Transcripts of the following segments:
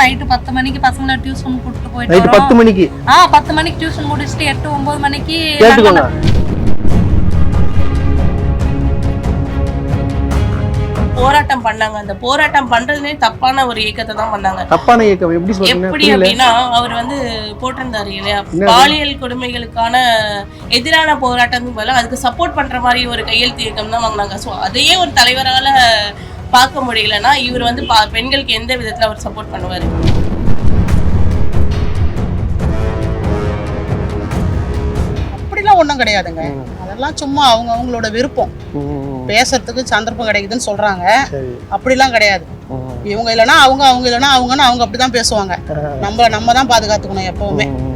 Night பத்து மணிக்கு பசங்களை டியூஷன் கூட்டிட்டு போயிட்டு பத்து மணிக்கு? ஆ பத்து மணிக்கு டியூஷன் முடிச்சுட்டு எட்டு ஒன்பது மணிக்கு போராட்டம் பண்ணாங்க. அந்த போராட்டம் பண்றதுலே தப்பான ஒரு இயக்கத்தை தான் பண்ணாங்க. தப்பான இயக்கம். எப்படி எப்படி அப்படின்னா அவர் வந்து போட்டிருந்தாரு இல்லையா? பாலியல் கொடுமைகளுக்கான எதிரான போராட்டம் போல அதுக்கு சப்போர்ட் பண்ற மாதிரி ஒரு கையெழுத்து இயக்கம் தான் வாங்கினாங்க. ஸோ அதையே ஒரு தலைவரால பார்க்க முடியலன்னா இவர் வந்து பா- பெண்களுக்கு எந்த விதத்துல அவர் சப்போர்ட் பண்ணுவாரு? அப்படிலாம் ஒன்றும் கிடையாதுங்க. அதெல்லாம் சும்மா அவங்க அவங்களோட விருப்பம். பேசுறதுக்கு சந்தர்ப்பம் கிடைக்குதுன்னு சொல்றாங்க. அப்படிலாம் கிடையாது. இவங்க இல்லைன்னா அவங்க அவங்க இல்லைன்னா அவங்கன்னு அவங்க அப்படிதான் பேசுவாங்க. நம்ம நம்ம தான் பாதுகாத்துக்கணும் எப்பவுமே.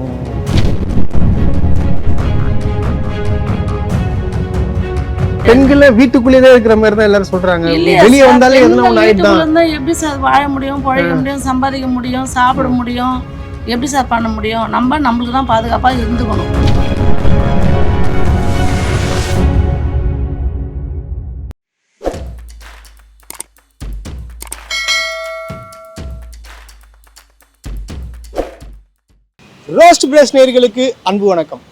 பெண்கள வீட்டுக்குள்ளேயே தான் இருக்கிற மாதிரி தான் எல்லாரும் சொல்றாங்க. இல்லையா? வெளியே வந்தாலே எதுனா பெண்கள் ஒண்ணு ஆயிடுதான் எப்படி சார் வாழ முடியும் பிழைக்க முடியும் சம்பாதிக்க முடியும் சாப்பிட முடியும்? எப்படி சார் பண்ண முடியும்? நம்ம நம்மளுக்கு தான் பாதுகாப்பா இருந்துக்கணும். ரோஸ்ட் பிரஸ் நேர்களுக்கு அன்பு வணக்கம்.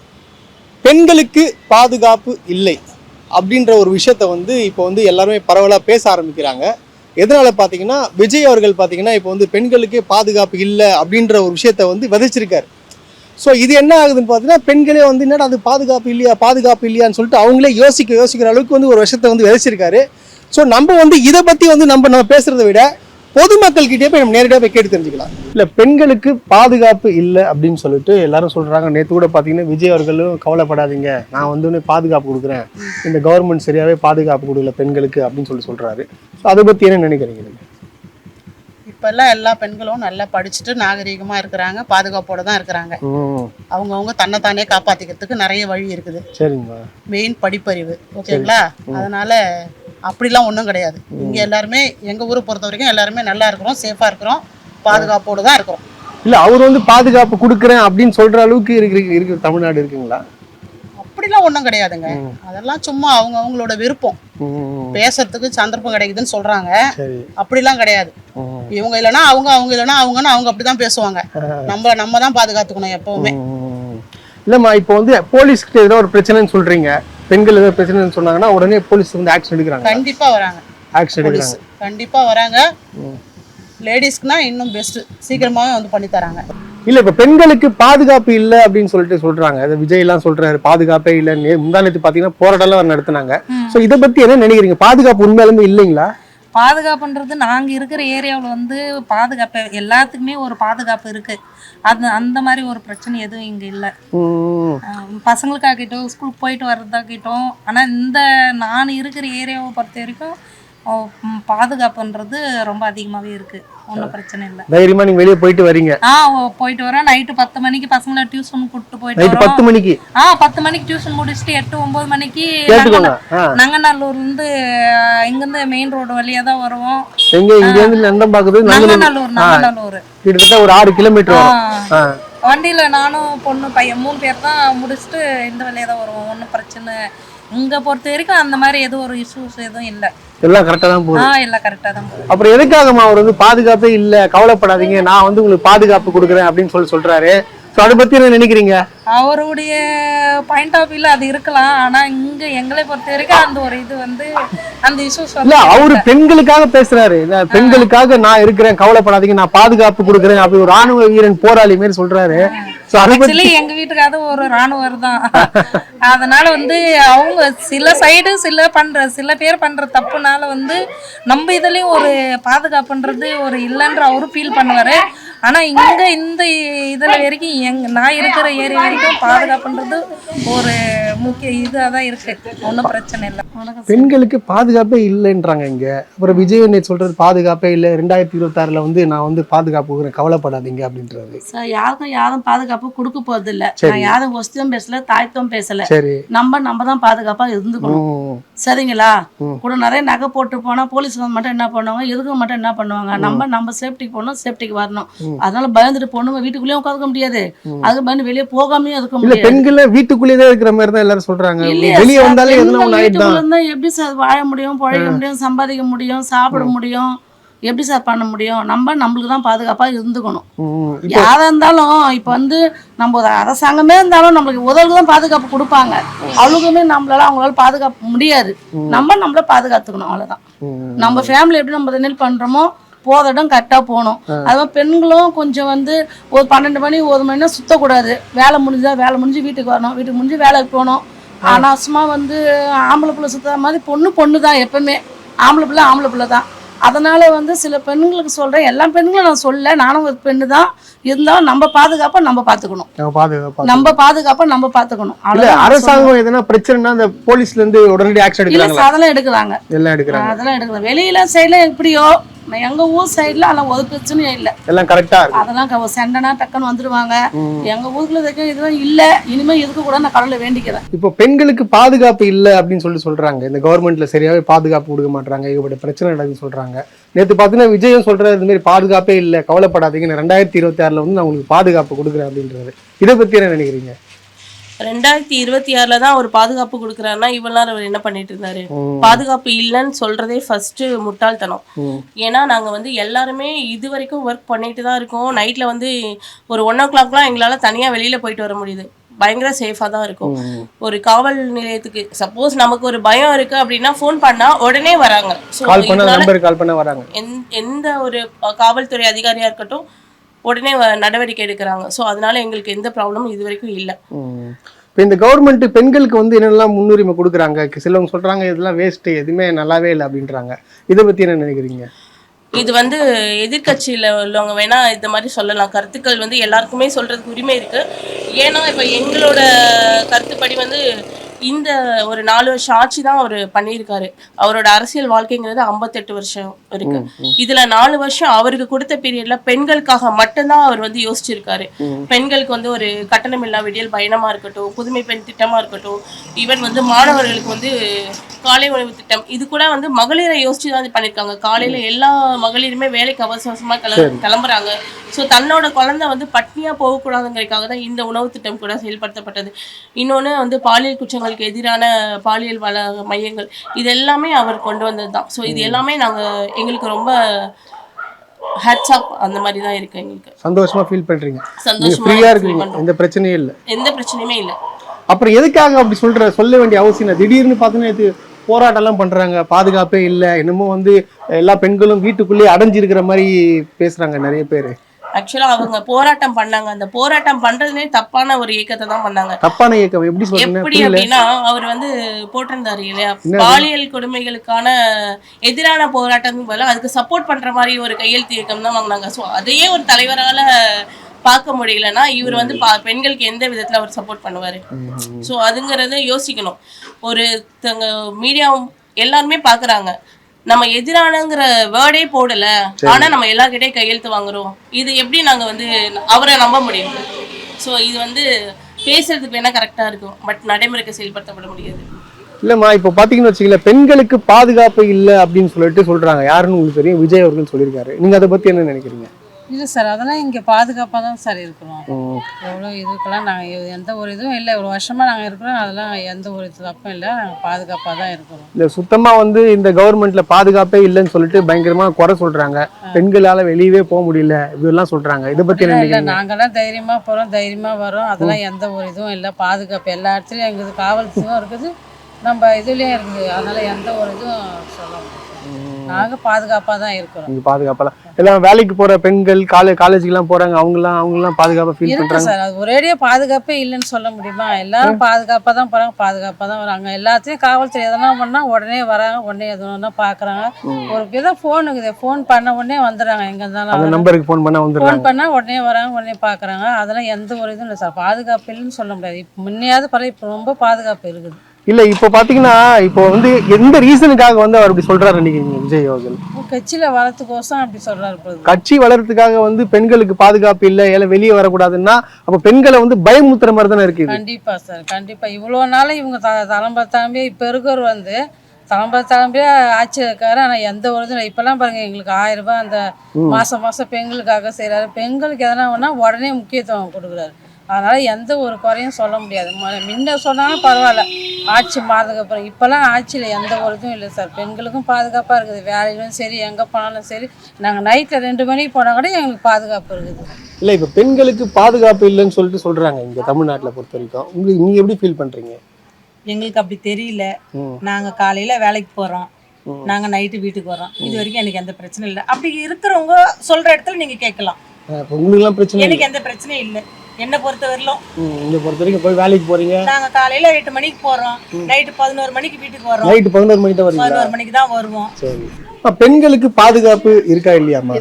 பெண்களுக்கு பாதுகாப்பு இல்லை. அப்படின்ற ஒரு விஷயத்த வந்து இப்போ வந்து எல்லாருமே பரவலாக பேச ஆரம்பிக்கிறாங்க. எதனால் பார்த்தீங்கன்னா விஜய் அவர்கள் பார்த்தீங்கன்னா இப்போ வந்து பெண்களுக்கே பாதுகாப்பு இல்லை அப்படின்ற ஒரு விஷயத்த வந்து விதைச்சிருக்காரு. ஸோ இது என்ன ஆகுதுன்னு பார்த்தீங்கன்னா பெண்களே வந்து என்னடா அது பாதுகாப்பு இல்லையா பாதுகாப்பு இல்லையான்னு சொல்லிட்டு அவங்களே யோசிக்க யோசிக்கிற அளவுக்கு வந்து ஒரு விஷயத்த வந்து விதைச்சிருக்காரு. ஸோ நம்ம வந்து இதை பற்றி வந்து நம்ம நம்ம பேசுகிறத விட பொதுமக்கள்கிட்டயே போய் நம்ம நேரடியாக போய் கேட்டு தெரிஞ்சுக்கலாம். இல்லை பெண்களுக்கு பாதுகாப்பு இல்லை அப்படின்னு சொல்லிட்டு எல்லாரும் சொல்கிறாங்க நேற்று கூட பார்த்தீங்கன்னா விஜய் அவர்களும் கவலைப்படாதீங்க. நான் வந்து உடனே பாதுகாப்பு கொடுக்குறேன். இந்த கவர்மெண்ட் சரியாகவே பாதுகாப்பு கொடுக்கல பெண்களுக்கு அப்படின்னு சொல்லி சொல்கிறாரு ஸோ அதை பற்றி என்ன நினைக்கிறீங்க? இப்பெல்லாம் எல்லா பெண்களும் நல்லா படிச்சுட்டு நாகரீகமா இருக்கிறாங்க. பாதுகாப்போட தான் இருக்கிறாங்க. அவங்கவுங்க தன்னைத்தானே காப்பாத்திக்கிறதுக்கு நிறைய வழி இருக்குது. சரிங்கம்மா. மெயின் படிப்பறிவு. ஓகேங்களா அதனால அப்படிலாம் ஒன்றும் கிடையாது. இங்க எல்லாருமே எங்க ஊரை பொறுத்த வரைக்கும் எல்லாருமே நல்லா இருக்கிறோம் சேஃபா இருக்கிறோம் பாதுகாப்போடு தான் இருக்கிறோம். இல்லை அவர் வந்து பாதுகாப்பு கொடுக்குறேன் அப்படின்னு சொல்கிற அளவுக்கு இருக்கு இருக்கு தமிழ்நாடு இருக்குங்களா? அப்படிலாம் ஒன்றும் கிடையாதுங்க. அதெல்லாம் சும்மா அவங்க அவங்களோட விருப்பம் பேசுறதுக்கு சந்தர்ப்பம் கிடைக்குதுன்னு சொல்றாங்க. அப்படிலாம் கிடையாது. இவங்க இல்லைன்னா அவங்க அவங்க இல்லைன்னா அவங்கன்னு அவங்க அப்படிதான் பேசுவாங்க. நம்ம நம்ம தான் பாதுகாத்துக்கணும் எப்பவுமே. இல்லம்மா இப்போ வந்து போலீஸ்க்கு ஏதோ ஒரு பிரச்சனைன்னு சொல்றீங்க. பெண்கள் ஏதோ பிரச்சனைன்னு சொன்னாங்கன்னா உடனே போலீஸ் வந்து ஆக்ஷன் எடுக்கிறாங்க. கண்டிப்பா வராங்க. ஆக்ஷன் எடுக்கிறாங்க. கண்டிப்பா வராங்க. லேடிஸ்க்குனா இன்னும் பெஸ்ட் சீக்கிரமாவே வந்து பண்ணி தராங்க. இல்ல இப்ப பெண்களுக்கு பாதுகாப்பு இல்ல அப்படின்னு சொல்லிட்டு சொல்றாங்க. விஜய் எல்லாம் சொல்றாரு பாதுகாப்பே இல்ல. முந்தா நேத்து பாத்தீங்கன்னா போராட்டம் எல்லாம் நடத்துனாங்க சோ இத பத்தி என்ன நினைக்கிறீங்க? பாதுகாப்பு உண்மையாலுமே இல்லைங்களா? பாதுகாப்புன்றது நாங்க இருக்கிற ஏரியாவில் வந்து பாதுகாப்பு எல்லாத்துக்குமே ஒரு பாதுகாப்பு இருக்கு. அது அந்த மாதிரி ஒரு பிரச்சனை எதுவும் இங்க இல்லை. பசங்களுக்காகட்டும் ஸ்கூலுக்கு போயிட்டு வர்றதாகட்டும் ஆனா இந்த நான் இருக்கிற ஏரியாவை பொறுத்த வரைக்கும் பாதுகாப்புன்றது ரொம்ப அதிகமாவே இருக்கு. ஒன்றும் பிரச்சனை இல்லை. தைரியமா நீங்க வெளியே போயிட்டு வரீங்க. ஆ போயிட்டு வரோம் நைட்டு பத்து மணிக்கு பசங்களை டியூஷன் கூட்டிட்டு போயிட்டு நைட் பத்து மணிக்கு? ஆ பத்து மணிக்கு டியூஷன் முடிச்சுட்டு எட்டு ஒன்பது மணிக்கு. நங்கநல்லூர்ல இருந்து இங்கிருந்து மெயின் ரோடு வழியா தான் வருவோம். எங்க இங்க இருந்து நந்தம் பாக்குது நங்கநல்லூர். நங்கநல்லூர் கிட்டத்தட்ட ஒரு ஆறு கிலோமீட்டர். வண்டியில நானும் பொண்ணு பையன் மூணு பேர் தான் முடிச்சுட்டு இந்த வழியா தான் வருவோம். ஒன்றும் பிரச்சனை இங்க பொறுத்த வரைக்கும் அந்த மாதிரி எதுவும் ஒரு இஷ்யூஸ் எதுவும் இல்லை. எல்லாம் கரெக்டா தான் போகுது. ஆ எல்லாம் கரெக்டாக தான் போகுது. அப்புறம் எதுக்காகம்மா அவர் வந்து பாதுகாப்பே இல்ல? கவலைப்படாதீங்க. நான் வந்து உங்களுக்கு பாதுகாப்பு கொடுக்குறேன் அப்படின்னு சொல்லி சொல்றாரு. அதை பத்தி என்ன நினைக்கிறீங்க? அவருடைய பாயிண்ட் ஆஃப் வியூல அது இருக்கலாம். ஆனா இங்க எங்களை பொறுத்த வரைக்கும் அந்த ஒரு இது வந்து அந்த இஷ்யூஸ் இல்ல அவரு பெண்களுக்காக பேசுறாரு. பெண்களுக்காக நான் இருக்கிறேன் கவலைப்படாதீங்க நான் பாதுகாப்பு கொடுக்குறேன் அப்படி ஒரு ராணுவ வீரன் போராளி மாதிரி சொல்றாரு. எங்க வீட்டுக்காவது ஒரு ராணுவர் தான். அதனால வந்து அவங்க சில சைடு சில பண்ற சில பேர் பண்ற தப்புனால வந்து நம்ம இதுலயும் ஒரு பாதுகாப்புன்றது ஒரு இல்லைன்ற அவரும் ஃபீல் பண்ணுவாரு. ஆனா இங்க இந்த இதுல வரைக்கும் எங்க நான் இருக்கிற ஏரியா வரைக்கும் பாதுகாப்புன்றது ஒரு முக்கிய இதாக தான் இருக்கு. ஒன்றும் பிரச்சனை இல்லை. வணக்கம். பெண்களுக்கு பாதுகாப்பே இல்லைன்றாங்க இங்க. அப்புறம் விஜய் நேத்து சொல்றது பாதுகாப்பே இல்லை. ரெண்டாயிரத்தி இருபத்தாறுல வந்து நான் வந்து பாதுகாப்பு கவலைப்படாதீங்க அப்படின்றாரு சார் யாருக்கும் யாரும் பாதுகாப்பு கொடுக்க போறது இல்ல. நான் யாரும் ஒஸ்தியும் பேசல தாய்த்தும் பேசல. சரி. நம்ம நம்ம தான் பாதுகாப்பா இருந்துக்கணும். சரிங்களா. கூட நிறைய நகை போட்டு போனா போலீஸ் மட்டும் என்ன பண்ணுவாங்க? எதுக்கு மட்டும் என்ன பண்ணுவாங்க? நம்ம நம்ம சேஃப்டிக்கு போகணும் சேஃப்டிக்கு வரணும். அதனால பயந்துட்டு பொண்ணுங்க வீட்டுக்குள்ளேயும் உட்காந்துக்க முடியாது. அதுக்கு பயந்து வெளியே போகாமையும் இருக்க இல்ல முடியாது. பெண்கள் வீட்டுக்குள்ளேயே தான் இருக்கிற மாதிரி தான் எல்லாரும் சொல்றாங்க. வெளியே வந்தாலே எதுனா வீட்டுக்குள்ள ஆயிடுதான் எப்படி சார் வாழ முடியும் பிழைக்க முடியும் சம்பாதிக்க முடியும் சாப்பிட முடியும்? எப்படி சார் பண்ண முடியும்? நம்ம நம்மளுக்கு தான் பாதுகாப்பாக இருந்துக்கணும். யாராக இருந்தாலும் இப்போ வந்து நம்ம ஒரு அரசாங்கமே இருந்தாலும் நம்மளுக்கு உதவுக்கு தான் பாதுகாப்பு கொடுப்பாங்க. அவளுக்குமே நம்மளால அவங்களால பாதுகாப்பு முடியாது. நம்ம நம்மள பாதுகாத்துக்கணும் அவ்வளோதான் ம், நம்ம ஃபேமிலி எப்படி நம்ம ரெனில் பண்ணுறோமோ போத இடம் கரெக்டாக போகணும். அதுவும் பெண்களும் கொஞ்சம் வந்து ஒரு பன்னெண்டு மணி ஒரு மணி நேரம் சுத்தக்கூடாது. வேலை முடிஞ்சா வேலை முடிஞ்சு வீட்டுக்கு வரணும். வீட்டுக்கு முடிஞ்சு வேலைக்கு போகணும். அனாவசியமாக வந்து ஆம்பளை பிள்ளை சுற்றுற மாதிரி பொண்ணு பொண்ணு தான் எப்பவுமே. ஆம்பளை பிள்ளை ஆம்பளை பிள்ளை தான் அதனால வந்து சில பெண்களுக்கு சொல்கிறேன் எல்லா பெண்களும் நான் சொல்ல நானும் ஒரு பெண்ணு தான் இருந்தாலும் நம்ம பாதுகாப்பை நம்ம பார்த்துக்கணும். நம்ம பாதுகாப்பா நம்ம பார்த்துக்கணும். அரசாங்கம் எதனா பிரச்சனைனா அந்த போலீஸ்ல இருந்து உடனடி ஆக்ஷன் இல்ல அதெல்லாம் எடுக்கிறாங்க. எல்லாம் எடுக்கிறாங்க அதெல்லாம் எடுக்கலாம் வெளியில சைடுல எப்படியோ எங்க ஊர் சைடுல அதெல்லாம் ஒரு பிரச்சனையும் இல்லை. எல்லாம் கரெக்டா இருக்கு. அதெல்லாம் சண்டைனா டக்குன்னு வந்துருவாங்க. எங்க ஊருக்குள்ள இருக்க இதுவும் இல்ல. இனிமே இருக்க கூட நான் கடவுளை வேண்டிக்கிறேன். இப்போ பெண்களுக்கு பாதுகாப்பு இல்லை அப்படின்னு சொல்லி சொல்றாங்க. இந்த கவர்மெண்ட்ல சரியாவே பாதுகாப்பு கொடுக்க மாட்டாங்க ஏகப்பட்ட பிரச்சனை நடக்குதுன்னு சொல்றாங்க. நேற்று பார்த்தீங்கன்னா விஜயம் சொல்றாரு இந்த மாதிரி பாதுகாப்பே இல்லை. கவலைப்படாதீங்க. ரெண்டாயிரத்தி இருபத்தி ஆறுல வந்து நான் உங்களுக்கு பாதுகாப்பு கொடுக்குறேன் அப்படின்றாரு. இதை பத்தி என்ன நினைக்கிறீங்க? ரெண்டாயிரத்தி இருபத்தி ஆறுல தான் அவர் பாதுகாப்பு கொடுக்குறாருன்னா இவ்வளவு அவர் என்ன பண்ணிட்டு இருந்தாரு. பாதுகாப்பு இல்லைன்னு சொல்றதே ஃபர்ஸ்ட் முட்டாள்தனம். ஏன்னா நாங்க வந்து எல்லாருமே இது வரைக்கும் ஒர்க் பண்ணிட்டு தான் இருக்கோம். நைட்ல வந்து ஒரு ஒன் ஓ கிளாக்லாம் எங்களால தனியா வெளியில போயிட்டு வர முடியுது. பயங்கர சேஃபா தான் இருக்கும். ஒரு காவல் நிலையத்துக்கு சப்போஸ் நமக்கு ஒரு பயம் இருக்கு அப்படின்னா ஃபோன் பண்ணா உடனே வராங்க. எந்த ஒரு காவல்துறை அதிகாரியா இருக்கட்டும் உடனே நடவடிக்கை எடுக்கிறாங்க. ஸோ அதனால எங்களுக்கு எந்த ப்ராப்ளமும் இது வரைக்கும் இல்லை. இப்போ இந்த கவர்மெண்ட் பெண்களுக்கு வந்து என்னென்னலாம் முன்னுரிமை கொடுக்குறாங்க? சிலவங்க சொல்றாங்க இதெல்லாம் வேஸ்ட் எதுவுமே நல்லாவே இல்லை அப்படின்றாங்க. இதை பத்தி என்ன நினைக்கிறீங்க? இது வந்து எதிர்க்கட்சியில உள்ளவங்க வேணா இந்த மாதிரி சொல்லலாம். கருத்துக்கள் வந்து எல்லாருக்குமே சொல்கிறதுக்கு உரிமை இருக்கு. ஏன்னா இப்போ எங்களோட கருத்துப்படி வந்து இந்த ஒரு நாலு வருஷம் ஆட்சி தான் அவர் பண்ணியிருக்காரு. அவரோட அரசியல் வாழ்க்கைங்கிறது ஐம்பத்தெட்டு வருஷம் இருக்கு. இதுல நாலு வருஷம் அவருக்கு கொடுத்த பீரியட்ல பெண்களுக்காக மட்டும்தான் அவர் வந்து யோசிச்சிருக்காரு. பெண்களுக்கு வந்து ஒரு கட்டணமில்லா விடியல் பயணமா இருக்கட்டும் புதுமை பெண் திட்டமா இருக்கட்டும் ஈவன் வந்து மாணவர்களுக்கு வந்து காலை உணவு திட்டம் இது கூட வந்து மகளிரை யோசிச்சு தான் பண்ணியிருக்காங்க காலையில எல்லா மகளிருமே வேலைக்கு அவசரமா கிள கிளம்புறாங்க. ஸோ தன்னோட குழந்தை வந்து பட்னியா போகக்கூடாதுங்கிறதுக்காக தான் இந்த உணவு திட்டம் கூட செயல்படுத்தப்பட்டது. இன்னொன்று வந்து பாலியல் குற்றங்களுக்கு எதிரான பாலியல் வள மையங்கள் இது எல்லாமே அவர் கொண்டு வந்தது தான் ஸோ இது எல்லாமே நாங்கள் எங்களுக்கு ரொம்ப ஹேட்ஸ் அந்த மாதிரி தான் இருக்கு எங்களுக்கு. சந்தோஷமா ஃபீல் பண்றீங்க. சந்தோஷமா ஃப்ரீயா இருக்கீங்க. எந்த பிரச்சனையும் இல்லை. எந்த பிரச்சனையுமே இல்லை. அப்புறம் எதுக்காக அப்படி சொல்ற? சொல்ல வேண்டிய அவசியம் இல்லை. திடீர்னு பார்த்தீங்கன்னா இது போராட்டம்லாம் பண்றாங்க. பாதுகாப்பே இல்லை. என்னமோ வந்து எல்லா பெண்களும் வீட்டுக்குள்ளேயே அடைஞ்சிருக்கிற மாதிரி பேசுறாங்க நிறைய பேர். ஆக்சுவலாக அவங்க போராட்டம் பண்ணாங்க. அந்த போராட்டம் பண்றதுலே தப்பான ஒரு இயக்கத்தை தான் பண்ணாங்க. தப்பான இயக்கம் எப்படி எப்படி அப்படின்னா அவர் வந்து போட்டிருந்தாரு இல்லையா? பாலியல் கொடுமைகளுக்கான எதிரான போராட்டம் பதிலா அதுக்கு சப்போர்ட் பண்ற மாதிரி ஒரு கையெழுத்து இயக்கம் தான் வாங்கினாங்க. ஸோ அதையே ஒரு தலைவரால பார்க்க முடியலன்னா இவர் வந்து பெண்களுக்கு எந்த விதத்துல அவர் சப்போர்ட் பண்ணுவாரு? ஸோ அதுங்கிறத யோசிக்கணும். ஒரு தங்க மீடியா எல்லாருமே பாக்குறாங்க. நம்ம எதிரானங்கிற வேர்டே போடல. ஆனா நம்ம எல்லார்கிட்டயும் கையெழுத்து வாங்குறோம். இது எப்படி நாங்க வந்து அவரை நம்ப முடியும்? ஸோ இது வந்து பேசுறதுக்கு வேணா கரெக்டா இருக்கும்? பட் நடைமுறைக்கு செயல்படுத்தப்பட முடியாது. இல்லம்மா இப்போ பாத்தீங்கன்னு வச்சுக்கல பெண்களுக்கு பாதுகாப்பு இல்லை அப்படின்னு சொல்லிட்டு சொல்றாங்க. யாருன்னு உங்களுக்கு தெரியும்? விஜய் அவர்கள் சொல்லியிருக்காரு. நீங்க அதை பத்தி என்ன நினைக்கிறீங்க? இல்லை சார் அதெல்லாம் இங்கே பாதுகாப்பாக தான் சார் இருக்கிறோம். எவ்வளோ இதுக்கெல்லாம் நாங்கள் எந்த ஒரு இதுவும் இல்லை இவ்வளோ வருஷமாக நாங்கள் இருக்கிறோம் அதெல்லாம் எந்த ஒரு தப்பும் இல்லை நாங்கள் பாதுகாப்பாக தான் இருக்கிறோம். இந்த சுத்தமா வந்து இந்த கவர்மெண்ட்ல பாதுகாப்பே இல்லைன்னு சொல்லிட்டு பயங்கரமா குறை சொல்றாங்க. பெண்களால வெளியவே போக முடியல இதெல்லாம் சொல்றாங்க. இதை அப்படிலாம் இல்லை நாங்கெல்லாம் தைரியமாக போகிறோம் தைரியமாக வரோம். அதெல்லாம் எந்த ஒரு இதுவும் இல்லை பாதுகாப்பு எல்லா இடத்துலையும் எங்களுக்கு காவல்துறையும் இருக்குது. நம்ம இதுலேயும் இருக்குது அதனால் எந்த ஒரு இதுவும் சொல்ல முடியாது. நாங்கள் பாதுகாப்பாக தான் இருக்கிறோம். நீங்க பாதுகாப்பெல்லாம் எல்லாம் வேலைக்கு போற பெண்கள் காலே காலேஜுக்கு எல்லாம் போறாங்க அவங்கலாம் அவங்கலாம் பாதுகாப்பா ஃபீல் பண்றாங்க? சார் அது ஒரேடியே பாதுகாப்பே இல்லைன்னு சொல்ல முடியுமா? எல்லாரும் பாதுகாப்பாக தான் போகிறாங்க பாதுகாப்பாக தான் வராங்க. எல்லாத்தையும் காவல்துறை எதனா பண்ணால் உடனே வராங்க உடனே எதுனா பார்க்குறாங்க ஒரு ஏதோ ஃபோன் இருக்குது. ஃபோன் பண்ண உடனே வந்துடுறாங்க எங்கே அந்த இருந்தாலும் நம்பருக்கு ஃபோன் பண்ணா வந்துடுறாங்க. ஃபோன் பண்ணால் உடனே வராங்க உடனே பார்க்குறாங்க அதெல்லாம் எந்த ஒரு இதுவும் இல்லை சார். பாதுகாப்பு இல்லைன்னு சொல்ல முடியாது. முன்னையாவது பரவாயில்ல இப்போ ரொம்ப பாதுகாப்பு இருக்குது. இல்ல இப்போ பாத்தீங்கன்னா இப்போ வந்து எந்த ரீசனுக்காக வந்து அவர் அப்படி சொல்றாரு விஜய் அவர்கள்? கட்சியில் வரத்துக்கோசம் அப்படி சொல்கிறாரு பொழுது கட்சி வளர்றதுக்காக வந்து பெண்களுக்கு பாதுகாப்பு இல்லை ஏன்னா வெளியே வரக்கூடாதுன்னா அப்ப பெண்களை வந்து பயமுத்துற மாதிரி தானே இருக்குது? கண்டிப்பா சார். கண்டிப்பா. இவ்வளோ நாளும் இவங்க தலைமுறை தலைமையே இப்போ இருக்கிறவர் வந்து தலைமுறை தலைமையா ஆட்சி இருக்காரு ஆனால் எந்த ஒரு. இப்பெல்லாம் பாருங்க எங்களுக்கு ஆயிரம் ரூபாய் அந்த மாசம் மாசம் பெண்களுக்காக செய்கிறாரு பெண்களுக்கு எதனா ஒன்றா உடனே முக்கியத்துவம் கொடுக்குறாரு. அதனால் எந்த ஒரு குறையும் சொல்ல முடியாது. முன்ன சொன்னாலும் பரவாயில்ல. ஆட்சி அப்புறம் இப்போல்லாம் ஆட்சியில் எந்த ஒரு இதுவும் இல்லை சார். பெண்களுக்கும் பாதுகாப்பாக இருக்குது. வேலையிலும் சரி எங்கே போனாலும் சரி. நாங்கள் நைட்டில் ரெண்டு மணிக்கு போனால் கூட எங்களுக்கு பாதுகாப்பு இருக்குது. இல்லை இப்போ பெண்களுக்கு பாதுகாப்பு இல்லைன்னு சொல்லிட்டு சொல்றாங்க இங்க தமிழ்நாட்டில் பொறுத்த வரைக்கும். உங்களுக்கு நீங்க எப்படி ஃபீல் பண்றீங்க? எங்களுக்கு அப்படி தெரியல. ம். நாங்க காலையில வேலைக்கு போறோம். ம். நாங்க நைட்டு வீட்டுக்கு வரோம் இது வரைக்கும் எனக்கு எந்த பிரச்சனை இல்லை. அப்படி இருக்கிறவங்க சொல்ற இடத்துல நீங்க கேட்கலாம். எனக்கு எந்த பிரச்சனையும் இல்லை. என்னை பொறுத்த வரலும் ம், இங்க பொறுத்த வரைக்கும் போய் வேலைக்கு போறீங்க. நாங்க காலையில எட்டு மணிக்கு போறோம். நைட்டு பதினோரு மணிக்கு வீட்டுக்கு வரோம் நைட்டு பதினோரு மணிக்கு தான் வரீங்களா? பதினோரு மணிக்கு தான் வருவோம். சரி. பெண்களுக்கு பாதுகாப்பு இருக்கா இல்லையாம்மா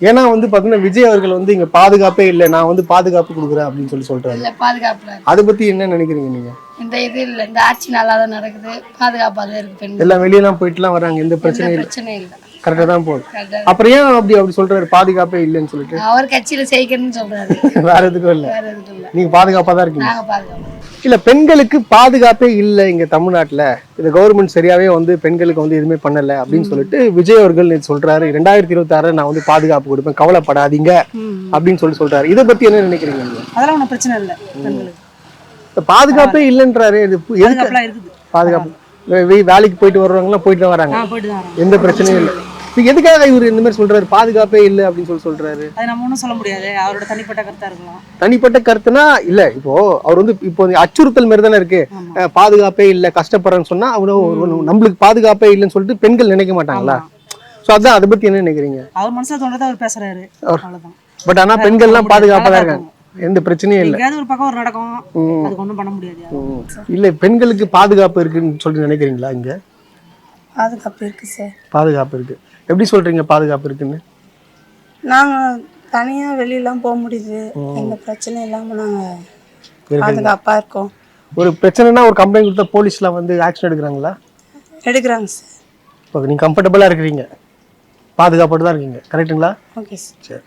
ஏன்னா வந்து பாத்தீங்கன்னா விஜய் அவர்கள் வந்து இங்க பாதுகாப்பே இல்லை நான் வந்து பாதுகாப்பு கொடுக்குறேன் அப்படின்னு சொல்லி சொல்றாரு. இல்லை பாதுகாப்புல அதை பத்தி என்ன நினைக்கிறீங்க நீங்க? இந்த இது இல்லை இந்த ஆட்சி நல்லா தான் நடக்குது. பாதுகாப்பாக தான் இருக்கு பெண்கள். எல்லாம் வெளியெல்லாம் போயிட்டுலாம் வராங்க எந்த பிரச்சனையும் இல்லை. பிரச்சனை இல்லை. கரெக்டா தான் போகுது. அப்புறம் ஏன் அப்படி அப்படி சொல்றாரு? பாதுகாப்பே இல்லைன்னு சொல்லிட்டு. அவர் கட்சியில ஜெயிக்கணும்னு சொல்றாரு. வேற எதுக்கும் இல்லை. நீங்க பாதுகாப்பா தான் இருக்கீங்க. இல்ல பெண்களுக்கு பாதுகாப்பே இல்லை இங்க தமிழ்நாட்டுல. இந்த கவர்மெண்ட் சரியாவே வந்து பெண்களுக்கு வந்து எதுவுமே பண்ணல அப்படின்னு சொல்லிட்டு விஜய் அவர்கள் சொல்றாரு ரெண்டாயிரத்தி இருபத்தி ஆறு நான் வந்து பாதுகாப்பு கொடுப்பேன் கவலைப்படாதீங்க. அப்படின்னு சொல்லி சொல்றாரு. இதை பத்தி என்ன நினைக்கிறீங்க? அதெல்லாம் ஒன்றும் பிரச்சனை இல்லை பாதுகாப்பே இல்லைன்றாரு. இது பாதுகாப்பு. வேலைக்கு போயிட்டு வராங்க. ஆ போயிட்டு வரோம் எந்த பிரச்சனையும் இல்லை. எதுக்காக இவர் இந்த மாதிரி சொல்றாரு? பாதுகாப்பே இல்லை அப்படின்னு சொல்லி சொல்றாரு. அது நம்ம ஒன்றும் சொல்ல முடியாது. அவரோட தனிப்பட்ட கருத்தா இருக்கலாம். தனிப்பட்ட கருத்துனா இல்ல. இப்போ அவர் வந்து இப்போ அச்சுறுத்தல் மாதிரி தானே இருக்கு. பாதுகாப்பே இல்ல கஷ்டப்படுறேன்னு சொன்னா அவரு ஒரு- நம்மளுக்கு பாதுகாப்பே இல்லைன்னு சொல்லிட்டு பெண்கள் நினைக்க மாட்டாங்களா. சோ அதான் அதை பத்தி என்ன நினைக்கிறீங்க? அவர் மனசுல தோன்றதை அவர் பேசுறாரு. அவ்வளவுதான். பட் ஆனா பெண்கள்லாம் பாதுகாப்பா தான் இருக்காங்க. எந்த பிரச்சனையும் இல்ல. ஒரு பக்கம் ஒரு நடக்கும். அதுக்கு ஒன்றும் பண்ண முடியாது. இல்ல பெண்களுக்கு பாதுகாப்பு இருக்குன்னு சொல்லி நினைக்கிறீங்களா இங்க? பாதுகாப்பு இருக்குது சார் பாதுகாப்பு இருக்கு. எப்படி சொல்றீங்க பாதுகாப்பு இருக்குன்னு? நாங்கள் தனியாக வெளியெல்லாம் போக முடியுது. எந்த பிரச்சனையும் இல்லாமல் நாங்கள். பாதுகாப்பாக இருக்கோம். ஒரு பிரச்சனைனா ஒரு கம்ப்ளைண்ட் கொடுத்தா போலீஸ்ல வந்து ஆக்ஷன் எடுக்கிறாங்களா? எடுக்கிறாங்க சார். இப்போ நீங்க கம்ஃபர்டபுளா இருக்கிறீங்க. பாதுகாப்போடு தான் இருக்கீங்க. கரெக்ட்டுங்களா ஓகே சார். சரி.